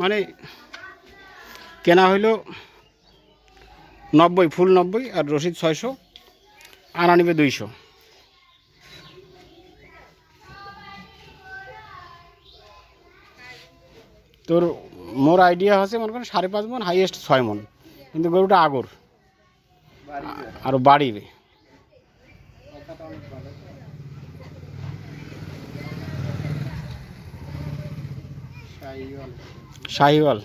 মানে কেনা হইল নব্বই ফুল নব্বই আর রসিদ ছয়শো আনা নিবে দুইশো। তোর মোর আইডিয়া হচ্ছে মনে করেন সাড়ে পাঁচ মন হাইয়েস্ট ছয় মন। কিন্তু গরুটা আগর আরও বাড়িবে শাহিওয়াল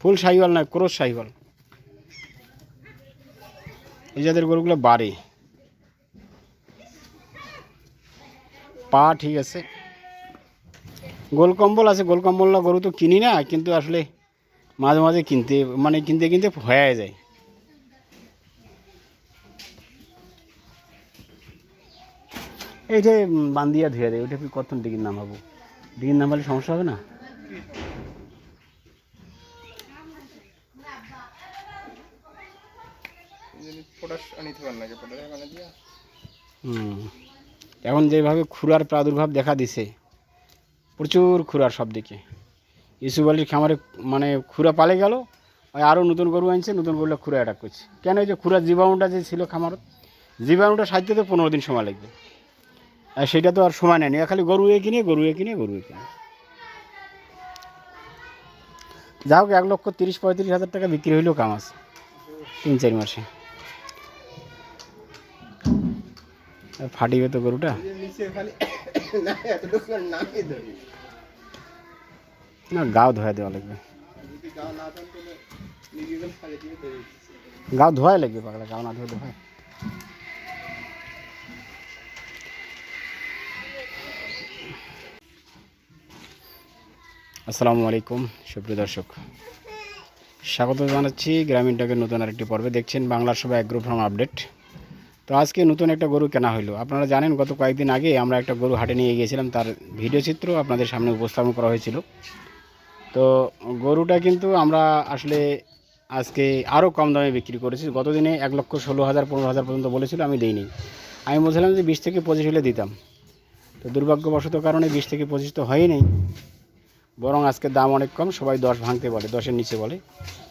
ফুল শাহিওয়াল নয় ক্রোশ শাহিওয়াল এই জাতের গরুগুলো বাড়ে। পা ঠিক আছে। গোল কম্বল আছে, গোল কম্বলটা গরু তো কিনি না, কিন্তু আসলে মাঝে মাঝে কিনতে মানে কিনতে কিনতে হয়ে যায়। এইটা বান্দিয়া ধুয়ে দেয় ওইটা কত ডিগির নাম হব? ডিগির নাম হলে সমস্যা হবে না? পটাশ এখানে যেভাবে খুরার প্রাদুর্ভাব দেখা দিছে, প্রচুর খুরার সব দিকে ইসুফ আলীর খামারে মানে খুরা পালে গেল আরও নতুন গরু আনছে, নতুন গরুটা খুরা অ্যাটাক করছে। কেন এই যে খুরার জীবাণুটা যে ছিল খামারত, জীবাণুটা সাজতে তো পনেরো দিন সময় লাগবে। আর সেটা তো আর সময় নেয়নি। খালি গরু এ কিনে গরু এ কিনে গরু এ কিনে যা হোক, এক লক্ষ তিরিশ, পঁয়ত্রিশ হাজার টাকা বিক্রি হইলেও কাম আছে। তিন, চার মাসে। ফাটিবে তো গরুটা। না, গাও ধোয়া দেওয়া লাগবে। গাও ধোয়াই লাগবে পাগলা, গাও না ধোয়া ধোয়। আসসালামু আলাইকুম, সুপ্রিয় দর্শক। স্বাগত জানাচ্ছি গ্রামীণ ডাকের নতুন আরেকটি পর্বে। দেখছেন বাংলার সবাই অ্যাগ্রো ফার্ম আপডেট। তো আজকে নতুন একটা গরু কেনা হলো আপনারা জানেন, গত কয়েকদিন আগে আমরা একটা গরু হাটে নিয়ে গিয়েছিলাম। তার ভিডিও চিত্র আপনাদের সামনে উপস্থাপন করা হয়েছিল। তো গরুটা কিন্তু আমরা আসলে আজকে আরও কম দামে বিক্রি করেছি। গত দিনে এক লক্ষ ষোলো হাজার, পনেরো হাজার পর্যন্ত বলেছিল, আমি দিইনি। আমি বলছিলাম যে বিশ থেকে পঁচিশ হলে দিতাম। তো দুর্ভাগ্যবশত কারণে বিশ থেকে পঁচিশ তো হয়ই নেই। বরং আজকের দাম অনেক কম, সবাই দশ ভাঙতে বলে, দশের নিচে বলে।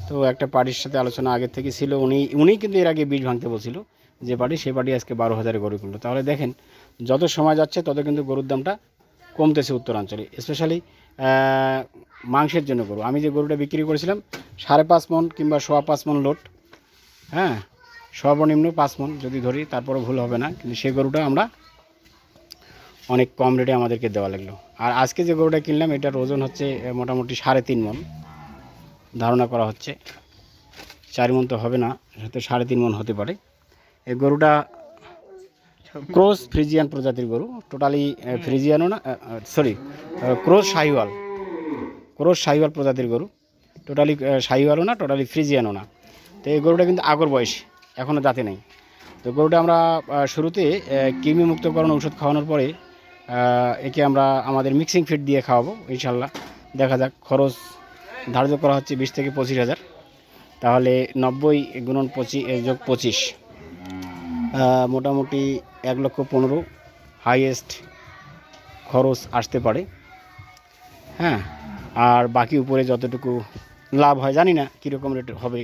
তো একটা পার্টির সাথে আলোচনা আগের থেকে ছিল, উনি উনি কিন্তু এর আগে বিশ ভাঙতে বলছিল, যে পার্টি, সে পার্টি আজকে বারো হাজারে গরু কিনলো। তাহলে দেখেন, যত সময় যাচ্ছে, তত কিন্তু গরুর দামটা কমতেছে উত্তরাঞ্চলে স্পেশালি মাংসের জন্য গরু। আমি যে গরুটা বিক্রি করেছিলাম, সাড়ে পাঁচ মন কিংবা সোয়া পাঁচ মন লোট হ্যাঁ? সর্বনিম্ন পাঁচ মন যদি ধরি তারপরে ভুল হবে না, কিন্তু সেই গরুটা আমরা অনেক কম রেটে আমাদেরকে দেওয়া লাগল। আর আজকে যে গরুটা কিনলাম এটার ওজন হচ্ছে মোটামুটি সাড়ে তিন মন। ধারণা করা হচ্ছে চার মন তো হবে না হয়তো সাড়ে তিন মন হতে পারে। এই গরুটা ক্রোস ফ্রিজিয়ান প্রজাতির গরু টোটালি ফ্রিজিয়ানও না sorry cross Sahiwal cross Sahiwal প্রজাতির গরু টোটালি শাহিওয়ালও না টোটালি ফ্রিজিয়ানও না। তো এই গরুটা কিন্তু আগর বয়স এখনও দাঁতে নেই। তো গরুটা আমরা শুরুতে আহ, কৃমি মুক্তকরণ ওষুধ খাওয়ানোর পরে একে আমরা আমাদের মিক্সিং ফিড দিয়ে খাওয়াবো, ইনশাল্লাহ। দেখা যাক, খরচ ধার্য করা হচ্ছে বিশ থেকে পঁচিশ হাজার। তাহলে নব্বই গুণন পঁচিশ যোগ পঁচিশ। মোটামুটি এক লক্ষ পনেরো হাইয়েস্ট খরচ আসতে পারে। হ্যাঁ আর বাকি উপরে যতটুকু লাভ হয়, জানি না কীরকম রেট হবে,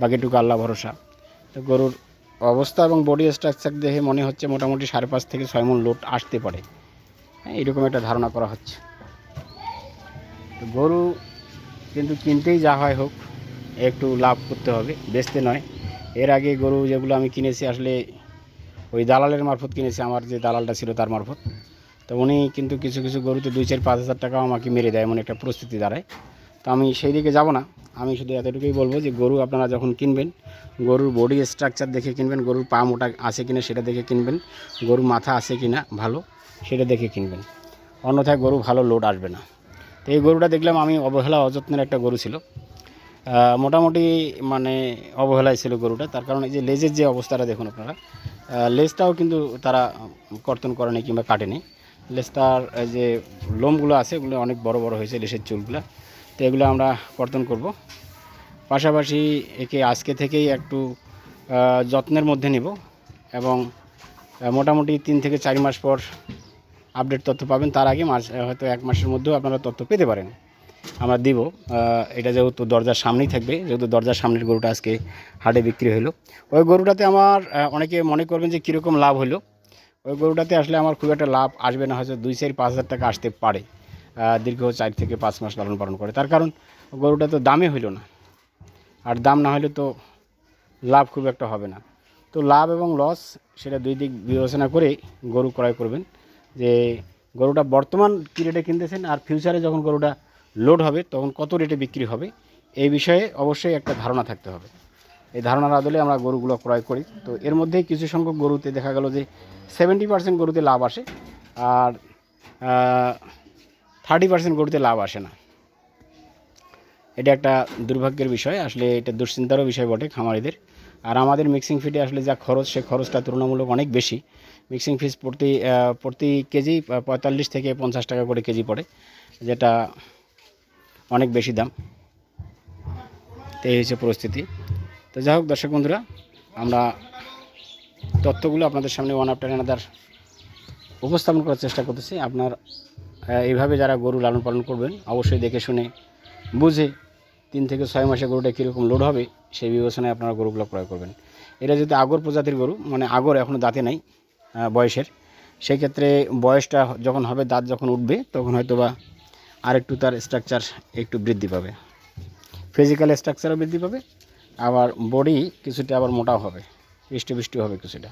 বাকিটুকু আল্লাহ ভরসা। তো গরুর অবস্থা এবং বডি স্ট্রাকচার দেখে মনে হচ্ছে মোটামুটি সাড়ে পাঁচ থেকে ছয় মন লোড আসতে পারে। হ্যাঁ এরকম একটা ধারণা করা হচ্ছে। তো গরু কিন্তু কিনতেই যা হয় হোক, একটু লাভ করতে হবে, বেচতে নয়। এর আগে গরু যেগুলো আমি কিনেছি, আসলে ওই দালালের মারফত কিনেছি, আমার যে দালালটা ছিল তার মারফত। তো উনি কিন্তু কিছু কিছু গরুতে দুই চার, পাঁচ হাজার টাকাও আমাকে মেরে দেয়, এমন একটা পরিস্থিতি দাঁড়ায়। তো আমি সেই দিকে যাব না। আমি শুধু এতটুকুই বলব যে, গরু আপনারা যখন কিনবেন, গরুর বডি স্ট্রাকচার দেখে কিনবেন, গরুর পা মোটা আছে কিনা সেটা দেখে কিনবেন, গরুর মাথা আছে কিনা, ভালো। সেটা দেখে কিনবেন। অন্যথায় গরু ভালো লোড আসবে না। তো এই গরুটা দেখলাম আমি অবহেলা অযত্নের একটা গরু ছিল। মোটামুটি মানে অবহেলায় ছিল গরুটা। তার কারণ এই যে লেজের যে অবস্থাটা দেখুন আপনারা লেজটাও কিন্তু তারা কর্তন করেনি কিংবা কাটেনি। লেজটার যে লোমগুলো আছে ওগুলো অনেক বড় বড় হয়েছে লেজের চুলগুলো। তো এগুলো আমরা কর্তন করব। পাশাপাশি একে আজকে থেকেই একটু যত্নের মধ্যে নিব এবং মোটামুটি তিন থেকে চার মাস পর আপডেট তথ্য পাবেন, তার আগে মাস হয়তো এক মাসের মধ্যেও আপনারা তথ্য পেতে পারেন। আমরা দিব এটা যেহেতু দরজার সামনেই থাকবে, যেহেতু দরজার সামনের গরুটা আজকে হাটে বিক্রি হলো। ওই গরুটাতে আমার অনেকে মনে করবেন যে কীরকম লাভ হলো। ওই গরুটাতে আসলে আমার খুব একটা লাভ আসবে না, হয়তো দুই চার, পাঁচ হাজার টাকা আসতে পারে। দীর্ঘ চার থেকে পাঁচ মাস লালন পালন করে। তার কারণ, গরুটা তো দামে হইল না। আর দাম না হলে তো লাভ খুব একটা হবে না। তো লাভ এবং লস সেটা দুই দিক বিবেচনা করে গরু ক্রয় করবেন। যে গরুটা বর্তমান কী রেটে কিনতেছেন আর ফিউচারে যখন গরুটা লোড হবে, তখন কত রেটে বিক্রি হবে, এই বিষয়ে অবশ্যই একটা ধারণা থাকতে হবে। এই ধারণার আদলে আমরা গরুগুলো ক্রয় করি। তো এর মধ্যেই কিছু সংখ্যক গরুতে দেখা গেল যে সেভেন্টি পার্সেন্ট গরুতে লাভ আসে আর থার্টি পার্সেন্ট গরুতে লাভ আসে না। এটা একটা দুর্ভাগ্যের বিষয়, আসলে এটা দুশ্চিন্তারও বিষয় বটে খামারিদের। আর আমাদের মিক্সিং ফিটে আসলে যা খরচ, সে খরচটা তুলনামূলক অনেক বেশি। মিক্সিং ফিস প্রতি প্রতি কেজি পঁয়তাল্লিশ থেকে পঞ্চাশ টাকা করে কেজি পড়ে, যেটা অনেক বেশি দাম। তো এই হচ্ছে পরিস্থিতি। তো যাই হোক, দর্শক বন্ধুরা, আমরা তথ্যগুলো আপনাদের সামনে ওয়ান আফটার অ্যানাদার উপস্থাপন করার চেষ্টা করতেছি। আপনার এইভাবে যারা গরু লালন পালন করবেন, অবশ্যই দেখে শুনে বুঝে তিন থেকে ছয় মাসে গরুটা কীরকম লোড হবে, সেই বিবেচনায় আপনারা গরুগুলো ক্রয় করবেন। এটা যদি আগর প্রজাতির গরু মানে আগর এখনও দাঁতে নাই বয়সের। সেই ক্ষেত্রে বয়সটা যখন হবে, দাঁত যখন উঠবে, তখন হয়তো বা আরেকটু তার স্ট্রাকচার একটু বৃদ্ধি পাবে। ফিজিক্যাল স্ট্রাকচারও বৃদ্ধি পাবে, আবার বডি কিছুটা আবার মোটাও হবে হৃষ্টপুষ্ট হবে কিছুটা।